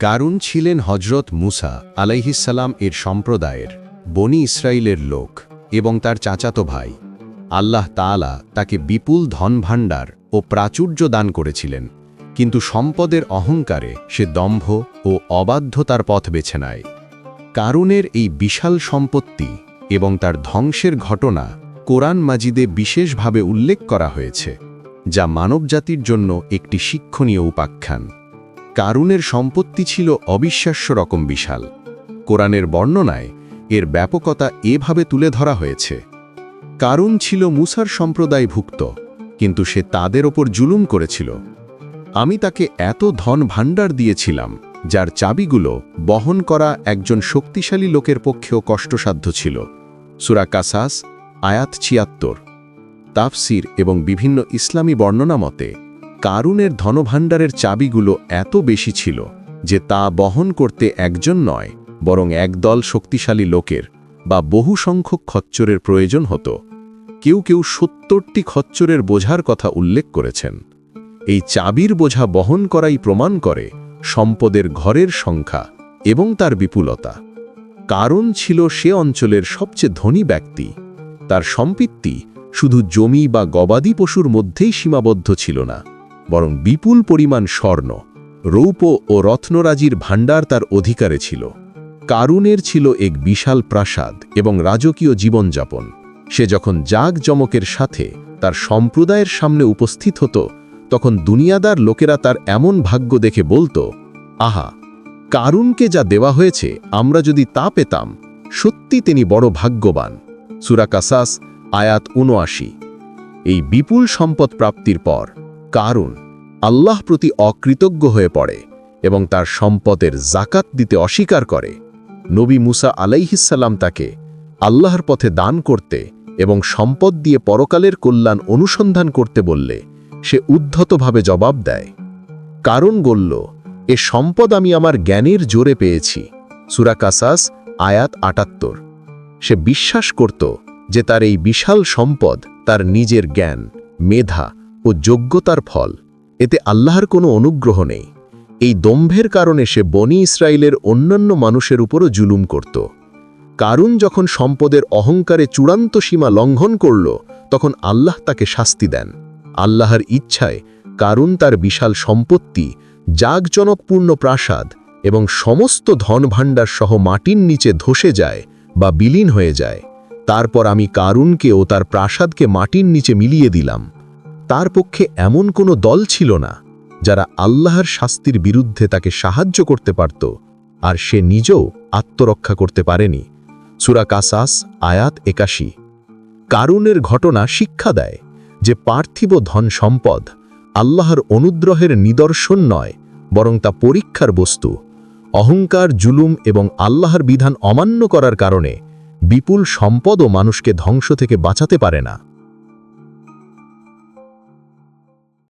কারুন ছিলেন হজরত মুসা আলাইহিসাল্লাম এর সম্প্রদায়ের, বনি ইসরায়েলের লোক এবং তার চাচাতো ভাই। আল্লাহ তাআলা তাকে বিপুল ধনভাণ্ডার ও প্রাচুর্য দান করেছিলেন, কিন্তু সম্পদের অহংকারে সে দম্ভ ও অবাধ্যতার পথ বেছে নেয়। কারুনের এই বিশাল সম্পত্তি এবং তার ধ্বংসের ঘটনা কোরআন মাজিদে বিশেষভাবে উল্লেখ করা হয়েছে, যা মানবজাতির জন্য একটি শিক্ষণীয় উপাখ্যান। কারুনের সম্পত্তি ছিল অবিশ্বাস্য রকম বিশাল। কোরআনের বর্ণনায় এর ব্যাপকতা এভাবে তুলে ধরা হয়েছে। কারুন ছিল মুসার সম্প্রদায়ভুক্ত, কিন্তু সে তাদের ওপর জুলুম করেছিল। আমি তাকে এত ধন ভাণ্ডার দিয়েছিলাম, যার চাবিগুলো বহন করা একজন শক্তিশালী লোকের পক্ষেও কষ্টসাধ্য ছিল। সুরা কাসাস, আয়াত ছিয়াত্তর। তাফসির এবং বিভিন্ন ইসলামী বর্ণনা মতে কারুনের ধনভাণ্ডারের চাবিগুলো এত বেশি ছিল যে তা বহন করতে একজন নয়, বরং একদল শক্তিশালী লোকের বা বহু সংখ্যক খচ্চরের প্রয়োজন হতো। কেউ কেউ সত্তরটি খচ্চরের বোঝার কথা উল্লেখ করেছেন। এই চাবির বোঝা বহন করাই প্রমাণ করে সম্পদের ঘরের সংখ্যা এবং তার বিপুলতা। কারণ ছিল সে অঞ্চলের সবচেয়ে ধনী ব্যক্তি। তার সম্পত্তি শুধু জমি বা গবাদি পশুর মধ্যেই সীমাবদ্ধ ছিল না। বরং বিপুল পরিমাণ স্বর্ণ রৌপ ও রত্নরাজির ভাণ্ডার তার অধিকারে ছিল। কারুনের ছিল এক বিশাল প্রাসাদ এবং রাজকীয় জীবনযাপন। সে যখন জাগজমকের সাথে তার সম্প্রদায়ের সামনে উপস্থিত হতো, তখন দুনিয়াদার লোকেরা তার এমন ভাগ্য দেখে বলতো, আহা, কারুনকে যা দেওয়া হয়েছে আমরা যদি তা পেতাম, সত্যি তিনি বড় ভাগ্যবান। সুরাকাসাস আয়াত উনআশি এই বিপুল সম্পদ প্রাপ্তির পর কারুন আল্লাহ প্রতি অকৃতজ্ঞ হয়ে পড়ে এবং তার সম্পদের জাকাত দিতে অস্বীকার করে। নবী মুসা আলাইহিসাল্লাম তাকে আল্লাহর পথে দান করতে এবং সম্পদ দিয়ে পরকালের কল্যাণ অনুসন্ধান করতে বললে সে উদ্ধতভাবে জবাব দেয়, কারণ বলল, এ সম্পদ আমি আমার জ্ঞানের জোরে পেয়েছি। সুরাকাসাস আয়াত আটাত্তর। সে বিশ্বাস করত যে তার এই বিশাল সম্পদ তার নিজের জ্ঞান, মেধা ও যোগ্যতার ফল। এতে আল্লাহর কোনো অনুগ্রহ নেই। এই দম্ভের কারণে সে বনি ইসরায়েলের অন্যান্য মানুষের উপরও জুলুম করত। কারুন যখন সম্পদের অহংকারে চূড়ান্ত সীমা লঙ্ঘন করল, তখন আল্লাহ তাকে শাস্তি দেন। আল্লাহর ইচ্ছায় কারুন তার বিশাল সম্পত্তি, জাগজনকপূর্ণ প্রাসাদ এবং সমস্ত ধনভাণ্ডার সহ মাটির নিচে ধসে যায় বা বিলীন হয়ে যায়। তারপর আমি কারুনকে ও তার প্রাসাদকে মাটির নিচে মিলিয়ে দিলাম। তার পক্ষে এমন কোনো দল ছিল না, যারা আল্লাহর শাস্তির বিরুদ্ধে তাকে সাহায্য করতে পারত, আর সে নিজেও আত্মরক্ষা করতে পারেনি। সুরা কাসাস, আয়াত একাশি। কারুনের ঘটনা শিক্ষা দেয় যে পার্থিব ধন সম্পদ আল্লাহর অনুদ্রহের নিদর্শন নয়, বরং তা পরীক্ষার বস্তু। অহংকার, জুলুম এবং আল্লাহর বিধান অমান্য করার কারণে বিপুল সম্পদও মানুষকে ধ্বংস থেকে বাঁচাতে পারে না।